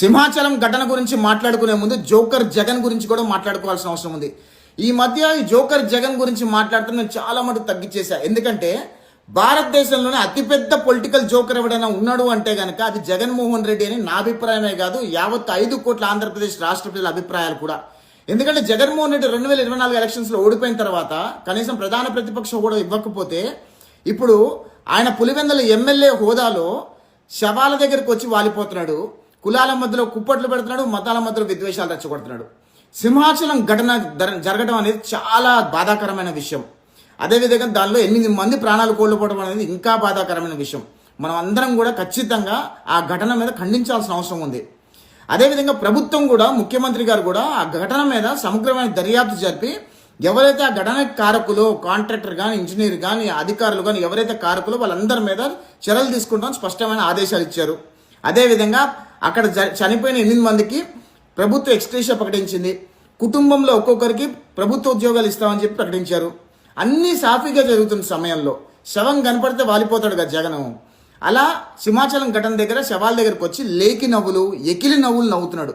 సింహాచలం ఘటన గురించి మాట్లాడుకునే ముందు జోకర్ జగన్ గురించి కూడా మాట్లాడుకోవాల్సిన అవసరం ఉంది. ఈ మధ్య ఈ జోకర్ జగన్ గురించి మాట్లాడుతూ నేను చాలా మటుకు తగ్గించేశా ఎందుకంటే భారతదేశంలోనే అతిపెద్ద పొలిటికల్ జోకర్ ఎవడైనా ఉన్నాడు అంటే కనుక అది జగన్మోహన్ రెడ్డి అని నా అభిప్రాయమే కాదు యావత్ ఐదు కోట్ల ఆంధ్రప్రదేశ్ రాష్ట్ర ప్రజల అభిప్రాయాలు కూడా. ఎందుకంటే జగన్మోహన్ రెడ్డి రెండు వేల ఇరవై నాలుగు ఎలక్షన్స్లో ఓడిపోయిన తర్వాత కనీసం ప్రధాన ప్రతిపక్షం కూడా ఇవ్వకపోతే ఇప్పుడు ఆయన పులివెందల ఎమ్మెల్యే హోదాలో శవాల దగ్గరికి వచ్చి వాలిపోతున్నాడు. కులాల మధ్యలో కుప్పట్లు పెడుతున్నాడు మతాల మధ్యలో విద్వేషాలు రెచ్చగొడుతున్నాడు. సింహాచలం ఘటన జరగడం అనేది చాలా బాధాకరమైన విషయం. అదేవిధంగా దానిలో ఎనిమిది మంది ప్రాణాలు కోల్పోవడం అనేది ఇంకా బాధాకరమైన విషయం. మనం అందరం కూడా ఖచ్చితంగా ఆ ఘటన మీద ఖండించాల్సిన అవసరం ఉంది. అదేవిధంగా ప్రభుత్వం కూడా ముఖ్యమంత్రి గారు కూడా ఆ ఘటన మీద సమగ్రమైన దర్యాప్తు జరిపి ఎవరైతే ఆ ఘటన కారకులు కాంట్రాక్టర్ కానీ ఇంజనీర్ కానీ అధికారులు కానీ ఎవరైతే కారకులు వాళ్ళందరి మీద చర్యలు తీసుకుంటాం స్పష్టమైన ఆదేశాలు ఇచ్చారు. అదేవిధంగా అక్కడ జ- చనిపోయిన ఎనిమిది మందికి ప్రభుత్వ ఎక్స్ట్రేషియా ప్రకటించింది. కుటుంబంలో ఒక్కొక్కరికి ప్రభుత్వ ఉద్యోగాలు ఇస్తామని చెప్పి ప్రకటించారు. అన్నీ సాఫీగా జరుగుతున్న సమయంలో శవం కనపడితే వాలిపోతాడు కదా జగన్. అలా సింహాచలం ఘటన దగ్గర శవాల దగ్గరకు వచ్చి లేకి నవ్వులు ఎకిలి నవ్వులు నవ్వుతున్నాడు.